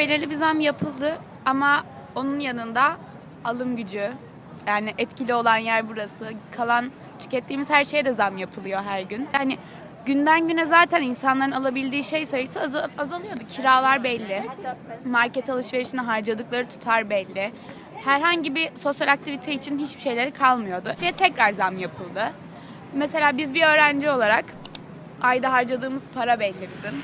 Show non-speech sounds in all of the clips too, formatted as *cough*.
belirli bir zam yapıldı ama onun yanında alım gücü yani etkili olan yer burası. Kalan tükettiğimiz her şeye de zam yapılıyor her gün. Yani günden güne zaten insanların alabildiği şey sayısı azal- azalıyordu. Kiralar belli. Market alışverişine harcadıkları tutar belli. Herhangi bir sosyal aktivite için hiçbir şeyleri kalmıyordu. Şeye tekrar zam yapıldı. Mesela biz bir öğrenci olarak ayda harcadığımız para belli bizim.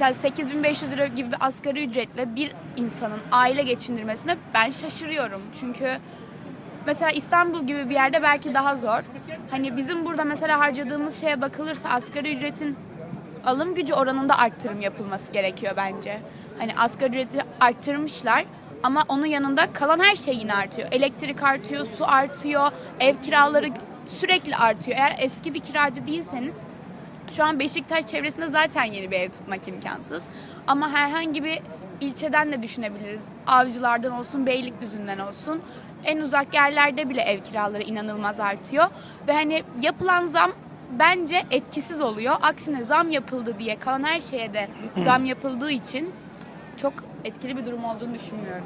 Mesela 8500 lira gibi bir asgari ücretle bir insanın aile geçindirmesine ben şaşırıyorum. Çünkü mesela İstanbul gibi bir yerde belki daha zor. Hani bizim burada mesela harcadığımız şeye bakılırsa asgari ücretin alım gücü oranında arttırım yapılması gerekiyor bence. Hani asgari ücreti arttırmışlar ama onun yanında kalan her şey yine artıyor. Elektrik artıyor, su artıyor, ev kiraları sürekli artıyor. Eğer eski bir kiracı değilseniz şu an Beşiktaş çevresinde zaten yeni bir ev tutmak imkansız. Ama herhangi bir ilçeden de düşünebiliriz. Avcılardan olsun, Beylikdüzü'nden olsun. En uzak yerlerde bile ev kiraları inanılmaz artıyor. Ve hani yapılan zam bence etkisiz oluyor. Aksine zam yapıldı diye kalan her şeye de *clears throat* zam yapıldığı için çok etkili bir durum olduğunu düşünmüyorum.